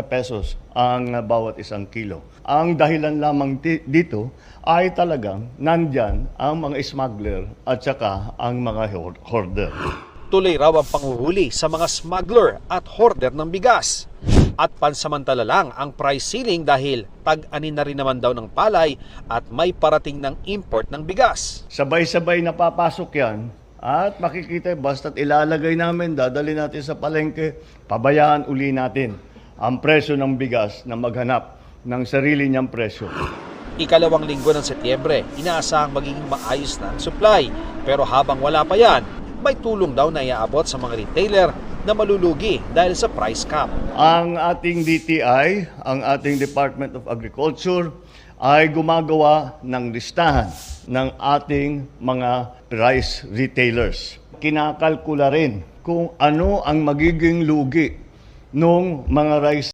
pesos ang bawat isang kilo. Ang dahilan lamang dito ay talagang nandyan ang mga smuggler at saka ang mga hoarder. Tuloy raw ang panghuhuli sa mga smuggler at hoarder ng bigas. At pansamantala lang ang price ceiling dahil tag-anin na rin naman daw ng palay at may parating ng import ng bigas. Sabay-sabay napapasok yan at makikita basta't ilalagay namin, dadali natin sa palengke, pabayaan uli natin ang presyo ng bigas na maghanap ng sarili niyang presyo. Ikalawang linggo ng Setyembre, inaasahang magiging maayos na ang supply. Pero habang wala pa yan, may tulong daw na iaabot sa mga retailer na malulugi dahil sa price cap. Ang ating DTI, ang ating Department of Agriculture, ay gumagawa ng listahan ng ating mga rice retailers. Kinakalkula rin kung ano ang magiging lugi ng mga rice